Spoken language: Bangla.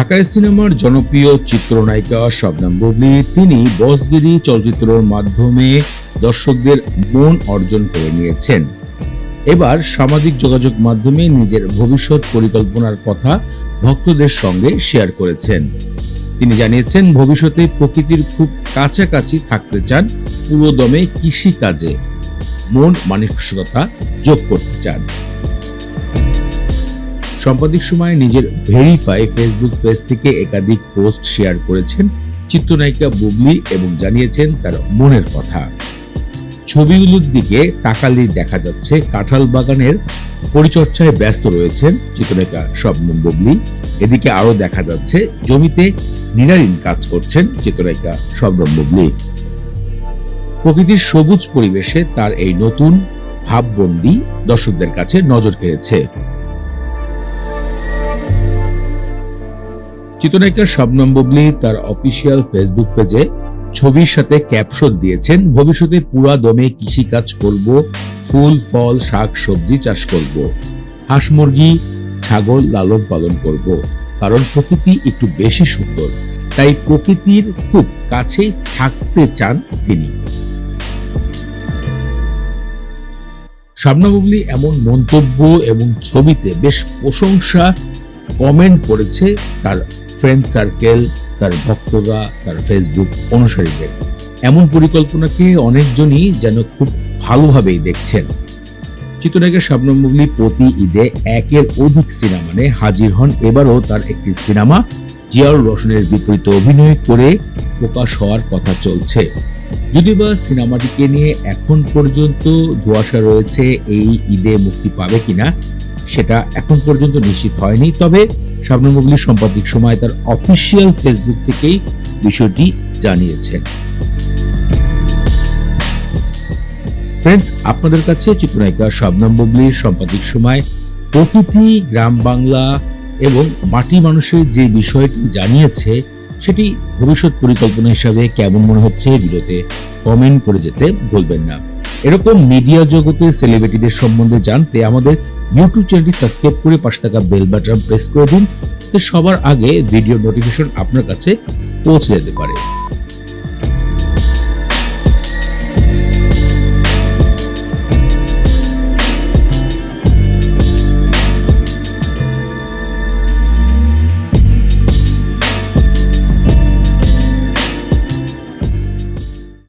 ঢাকায় সিনেমার জনপ্রিয় চিত্রনায়িকা শবনম বুবলি, তিনি বসগিরি চলচ্চিত্রের মাধ্যমে দর্শকদের মন অর্জন করে নিয়েছেন। এবার সামাজিক যোগাযোগ মাধ্যমে নিজের ভবিষ্যৎ পরিকল্পনার কথা ভক্তদের সঙ্গে শেয়ার করেছেন। তিনি জানিয়েছেন, ভবিষ্যতে প্রকৃতির খুব কাছাকাছি থাকতে চান, পুরোদমে কৃষি কাজে মন মানসিকতা যোগ করতে চান। সাম্প্রতিক সময়ে নিজের ভেরিফাই ফেসবুক পেজ থেকে একাধিক পোস্ট শেয়ার করেছেন চিত্রনায়িকা বুবলি এবং জানিয়েছেন তার মনের কথা। ছবিগুলোর দিকে তাকালেই দেখা যাচ্ছে কাঁঠাল বাগানের পরিচর্যায় ব্যস্ত রয়েছেন চিত্রনায়িকা শবনম বুবলি। এদিকে আরও দেখা যাচ্ছে জমিতে নিরারিন কাজ করছেন চিত্রনায়িকা শবনম বুবলি। প্রকৃতির সবুজ পরিবেশে তার এই নতুন ভাববন্দি দর্শকদের কাছে নজর কেড়েছে। চিত্রনায়িকা শবনম বুবলি তার অফিসিয়াল ফেসবুক পেজে ছবির সাথে ক্যাপশন দিয়েছেন, ভবিষ্যতে পুরা দমে কৃষিকাজ করব, ফুল, ফল, শাক, সবজি চাষ করব। হাঁস, মুরগি, ছাগল লালন পালন করব। কারণ প্রকৃতি একটু বেশি সুন্দর, তাই প্রকৃতির খুব কাছে থাকতে চান তিনি। শাবনা বুবলি এমন মন্তব্য এবং ছবিতে বেশ প্রশংসা কমেন্ট করেছে তার ফ্রেন্ড সার্কেল তার ভক্তরা, তার ফেসবুক অনুসারীদের। এমন পরিকল্পনাকে অনেকজনই যেন খুব ভালোভাবেই দেখছেন। চিত্রনায়িকা শাবনম মুগলি প্রতি ঈদে একের অধিক সিনেমানে হাজির হন। এবারও তার একটি সিনেমা জিয়াউর রোশনের বিপরীতে অভিনয় করে প্রকাশ হওয়ার কথা চলছে। যদিও বা সিনেমাটিকে নিয়ে এখন পর্যন্ত ধোয়াশা রয়েছে এই ঈদে মুক্তি পাবে কিনা সেটা এখন পর্যন্ত নিশ্চিত হয়নি। তবে শাবনম মুগলি সাম্প্রতিক সময় তার অফিসিয়াল ফেসবুক থেকেই বিষয়টি জানিয়েছেন। ফ্রেন্ডস, আপনাদের কাছে চিত্রনায়িকা শবনম বুবলির সাম্প্রতিক সময় প্রকৃতি গ্রাম বাংলা এবং মাটি মানুষের যে বিষয়টি জানিয়েছে, সেটি ভবিষ্যৎ পরিকল্পনা হিসাবে কেমন মনে হচ্ছে ভিডিওতে কমেন্ট করে যেতে ভুলবেন না। এরকম মিডিয়া জগতে সেলিব্রিটিদের সম্বন্ধে জানতে আমাদের ইউটিউব চ্যানেলটি সাবস্ক্রাইব করে পাশে থাকা বেল বাটন প্রেস করে দিন তো সবার আগে ভিডিও নোটিফিকেশন আপনার কাছে পৌঁছে যেতে পারে।